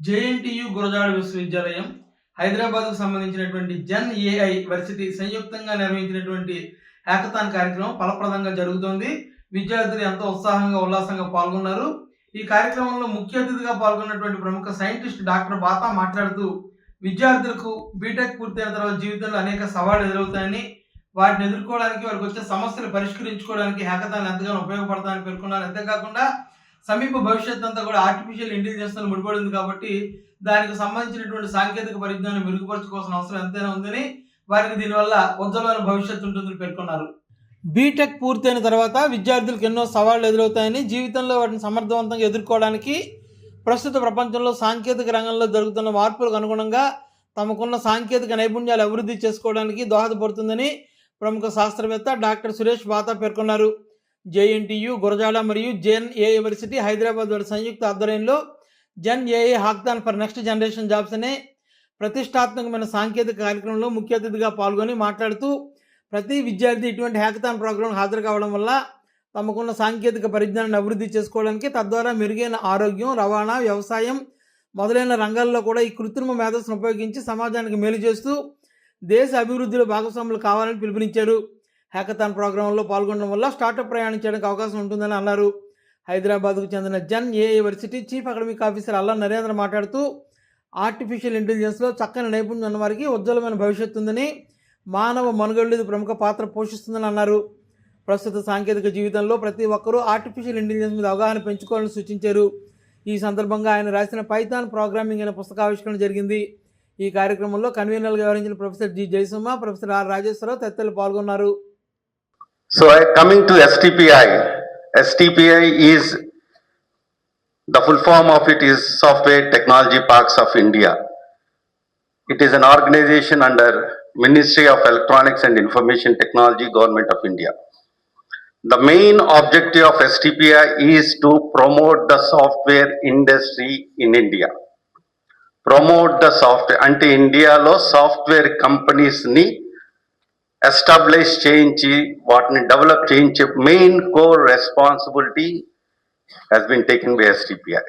JNTU Gurajada విశ్వవిద్యాలయం హైదరాబాద్కు సంబంధించినటువంటి జన్ ఏఐ వర్సిటీ సంయుక్తంగా నిర్వహించినటువంటి హ్యాకథాన్ కార్యక్రమం ఫలప్రదంగా జరుగుతోంది. విద్యార్థులు ఎంతో ఉత్సాహంగా ఉల్లాసంగా పాల్గొన్నారు. ఈ కార్యక్రమంలో ముఖ్య అతిథిగా పాల్గొన్నటువంటి ప్రముఖ సైంటిస్ట్ డాక్టర్ బాతా మాట్లాడుతూ విద్యార్థులకు బీటెక్ పూర్తయిన తర్వాత జీవితంలో అనేక సవాళ్ళు ఎదురవుతాయని వాటిని ఎదుర్కోవడానికి వారికి వచ్చే సమస్యలు పరిష్కరించుకోవడానికి హ్యాకథాన్ ఎంతగానో ఉపయోగపడతాయని పేర్కొన్నారు. అంతేకాకుండా సమీప భవిష్యత్ అంతా కూడా ఆర్టిఫిషియల్ ఇంటెలిజెన్స్తో ముడిపడింది కాబట్టి దానికి సంబంధించినటువంటి సాంకేతిక పరిజ్ఞానం మెరుగుపరచుకోవాల్సిన అవసరం ఎంతైనా ఉందని వారికి దీనివల్ల ఉజ్వలమైన భవిష్యత్తు ఉంటుందని పేర్కొన్నారు. బీటెక్ పూర్తయిన తర్వాత విద్యార్థులకు ఎన్నో సవాళ్ళు ఎదురవుతాయని జీవితంలో వాటిని సమర్థవంతంగా ఎదుర్కోవడానికి ప్రస్తుత ప్రపంచంలో సాంకేతిక రంగంలో జరుగుతున్న మార్పులకు అనుగుణంగా తమకున్న సాంకేతిక నైపుణ్యాలు అభివృద్ధి చేసుకోవడానికి దోహదపడుతుందని ప్రముఖ శాస్త్రవేత్త డాక్టర్ సురేష్ బాతా పేర్కొన్నారు. జేఎన్టీయు గురజాడ మరియు జెన్ ఏ యూనివర్సిటీ హైదరాబాద్ వారి సంయుక్త ఆధ్వర్యంలో Gen AI hackathon for next generation jobs అనే ప్రతిష్టాత్మకమైన సాంకేతిక కార్యక్రమంలో ముఖ్య అతిథిగా పాల్గొని మాట్లాడుతూ ప్రతి విద్యార్థి ఇటువంటి హ్యాకథాన్ ప్రోగ్రాం హాజరు కావడం వల్ల తమకున్న సాంకేతిక పరిజ్ఞానాన్ని అభివృద్ధి చేసుకోవడానికి తద్వారా మెరుగైన ఆరోగ్యం రవాణా వ్యవసాయం మొదలైన రంగాల్లో కూడా ఈ కృత్రిమ మేధస్సును ఉపయోగించి సమాజానికి మేలు చేస్తూ దేశ అభివృద్ధిలో భాగస్వాములు కావాలని పిలుపునిచ్చారు. హ్యాకథాన్ ప్రోగ్రాంలో పాల్గొనడం వల్ల స్టార్టప్ ప్రయాణించడానికి అవకాశం ఉంటుందని అన్నారు. హైదరాబాద్కు చెందిన జన్ ఏ university chief academic officer Alla Narendra మాట్లాడుతూ ఆర్టిఫిషియల్ ఇంటెలిజెన్స్లో చక్కని నైపుణ్యం ఉన్న వారికి ఉజ్వలమైన భవిష్యత్తు ఉందని మానవ మనుగడలేదు ప్రముఖ పాత్ర పోషిస్తుందని అన్నారు. ప్రస్తుత సాంకేతిక జీవితంలో ప్రతి ఒక్కరూ ఆర్టిఫిషియల్ ఇంటెలిజెన్స్ మీద అవగాహన పెంచుకోవాలని సూచించారు. ఈ సందర్భంగా ఆయన రాసిన పైథాన్ ప్రోగ్రామింగ్ అనే పుస్తకావిష్కరణ జరిగింది. ఈ కార్యక్రమంలో కన్వీనర్గా వ్యవహరించిన professor G Jayasuma professor R Rajeshwara Rao తదితరులు పాల్గొన్నారు. So I- coming to STPI, STPI is, the full form of it is Software Technology Parks of India. It is an organization under Ministry of Electronics and Information Technology, Government of India. The main objective of STPI is to promote the software industry in India. Promote the software, అంటే ఇండియాలో software కంపెనీస్ని establish చేయించి వాటిని develop చేయించే main core responsibility has been taken by STPI.